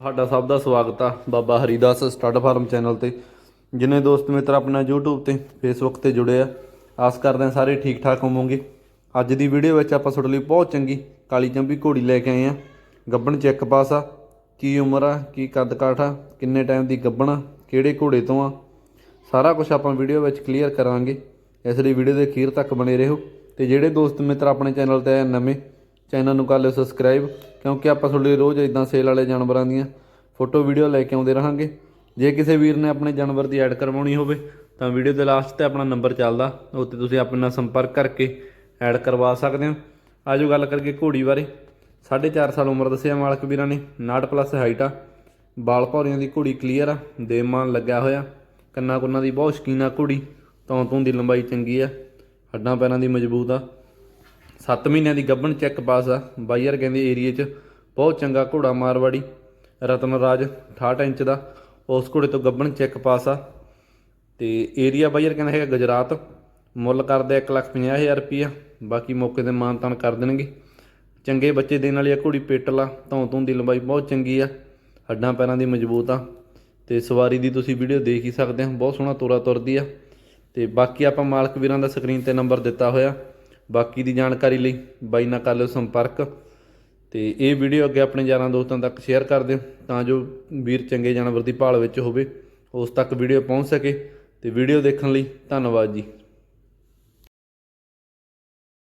ਤੁਹਾਡਾ ਸਭ ਦਾ ਸਵਾਗਤ ਆ Baba Haridas stud farm channel ਤੇ। ਜਿਨੇ ਦੋਸਤ ਮਿੱਤਰ ਆਪਣਾ YouTube ਤੇ, Facebook ਤੇ ਜੁੜੇ ਆ, ਆਸ ਕਰਦੇ ਹਾਂ ਸਾਰੇ ਠੀਕ ਠਾਕ ਹੋਵੋਗੇ। ਅੱਜ ਦੀ ਵੀਡੀਓ ਵਿੱਚ ਆਪਾਂ ਤੁਹਾਡੇ ਲਈ ਬਹੁਤ ਚੰਗੀ ਕਾਲੀ ਚੰਬੀ ਘੋੜੀ ਲੈ ਕੇ ਆਏ ਆ ਗੱਬਣ ਚੈੱਕ ਪਾਸ ਆ, ਕੀ ਉਮਰ ਆ, ਕੀ ਕੱਦ ਕਾਠ ਆ, ਕਿੰਨੇ ਟਾਈਮ ਦੀ ਗੱਬਣ ਆ, ਕਿਹੜੇ ਘੋੜੇ ਤੋਂ ਆ। ਸਾਰਾ ਕੁਝ ਆਪਾਂ ਵੀਡੀਓ ਵਿੱਚ ਕਲੀਅਰ ਕਰਾਂਗੇ। ਇਸ ਲਈ ਵੀਡੀਓ ਦੇ ਅਖੀਰ ਤੱਕ ਬਣੇ ਰਹੋ। ਤੇ ਜਿਹੜੇ ਦੋਸਤ ਮਿੱਤਰ ਆਪਣੇ ਚੈਨਲ ਤੇ ਆਏ ਨਵੇਂ ਚੈਨਲ ਨੂੰ ਕਰ ਲਿਓ ਸਬਸਕ੍ਰਾਈਬ ਕਿਉਂਕਿ ਆਪਾਂ ਤੁਹਾਡੇ ਰੋਜ਼ ਇਦਾਂ ਸੇਲ ਵਾਲੇ ਜਾਨਵਰਾਂ ਦੀਆਂ ਫੋਟੋ ਵੀਡੀਓ ਲੈ ਕੇ ਆਉਂਦੇ ਰਹਾਂਗੇ। ਜੇ ਕਿਸੇ ਵੀਰ ਨੇ ਆਪਣੇ ਜਾਨਵਰ ਦੀ ਐਡ ਕਰਵਾਉਣੀ ਹੋਵੇ, ਤਾਂ ਵੀਡੀਓ ਦੇ ਲਾਸਟ ਤੇ ਆਪਣਾ ਨੰਬਰ ਚੱਲਦਾ ਉੱਤੇ ਤੁਸੀਂ ਆਪਣੇ ਨਾਲ ਸੰਪਰਕ ਕਰਕੇ ਐਡ ਕਰਵਾ ਸਕਦੇ ਹੋ। ਆਜੋ ਗੱਲ ਕਰਕੇ ਘੋੜੀ ਬਾਰੇ। 4.5 ਸਾਲ ਉਮਰ ਦੱਸਿਆ ਮਾਲਕ ਵੀਰਾਂ ਨੇ। 59 ਪਲੱਸ ਹਾਈਟ ਆ। ਬਾਲ ਭੌਰੀਆਂ ਦੀ ਘੋੜੀ ਕਲੀਅਰ ਆ। ਦੇਮਾਨ ਲੱਗਿਆ ਹੋਇਆ। ਕੰਨਾਂ ਕੁੰਨਾਂ ਦੀ ਬਹੁਤ ਸ਼ਕੀਨ ਆ ਘੋੜੀ। ਤੋਂ ਤੋਂ ਦੀ ਲੰਬਾਈ ਚੰਗੀ ਆ। ਹੱਡਾਂ ਪੈਰਾਂ ਦੀ ਮਜ਼ਬੂਤ ਆ। 7 ਮਹੀਨਿਆਂ ਦੀ ਗੱਭਣ ਚੈੱਕ ਪਾਸ ਆ। ਬਾਈਅਰ ਕਹਿੰਦੇ ਏਰੀਏ 'ਚ ਬਹੁਤ ਚੰਗਾ ਘੋੜਾ ਮਾਰਵਾੜੀ, ਰਤਨ ਰਾਜ 68 ਇੰਚ ਦਾ, ਉਸ ਘੋੜੇ ਤੋਂ ਗੱਭਣ ਚੈੱਕ ਪਾਸ ਆ। ਤੇ ਏਰੀਆ ਬਾਈਅਰ ਕਹਿੰਦਾ ਹੈਗਾ ਗੁਜਰਾਤ, ਮੁੱਲ ਕਰਦੇ 150000 ਰੁਪਈਆ, ਬਾਕੀ ਮੌਕੇ ਤੇ ਮਾਨਤਾਨ ਕਰ ਦੇਣਗੇ। ਚੰਗੇ ਬੱਚੇ ਦੇਣ ਵਾਲੀ ਆ ਘੋੜੀ ਪੇਟਲਾ ਧੌਂ ਧੂੰ ਦੀ ਲੰਬਾਈ ਬਹੁਤ ਚੰਗੀ ਆ, ਹੱਡਾਂ ਪੈਰਾਂ ਦੀ ਮਜ਼ਬੂਤ ਆ। ਤੇ ਸਵਾਰੀ ਦੀ ਤੁਸੀਂ ਵੀਡੀਓ ਦੇਖ ਹੀ ਸਕਦੇ ਹੋ, ਬਹੁਤ ਸੋਹਣਾ ਤੋਰਾ ਤੁਰਦੀ ਆ। ਤੇ ਬਾਕੀ ਆਪਾਂ ਮਾਲਕ ਵੀਰਾਂ ਦਾ ਸਕਰੀਨ ਤੇ ਨੰਬਰ ਦਿੱਤਾ ਹੋਇਆ। ਬਾਕੀ ਦੀ ਜਾਣਕਾਰੀ ਲਈ ਬਾਈ ਨਾਲ ਕਰ ਲਿਓ ਸੰਪਰਕ ਤੇ ਇਹ ਵੀਡੀਓ ਅੱਗੇ ਆਪਣੇ ਯਾਰਾਂ ਦੋਸਤਾਂ ਤੱਕ ਸ਼ੇਅਰ ਕਰ ਦਿਓ ਤਾਂ ਜੋ ਵੀਰ ਚੰਗੇ ਜਾਨਵਰ ਦੀ ਭਾਲ ਵਿੱਚ ਹੋਵੇ, ਉਸ ਤੱਕ ਵੀਡੀਓ ਪਹੁੰਚ ਸਕੇ ਤੇ ਵੀਡੀਓ ਦੇਖਣ ਲਈ ਧੰਨਵਾਦ ਜੀ।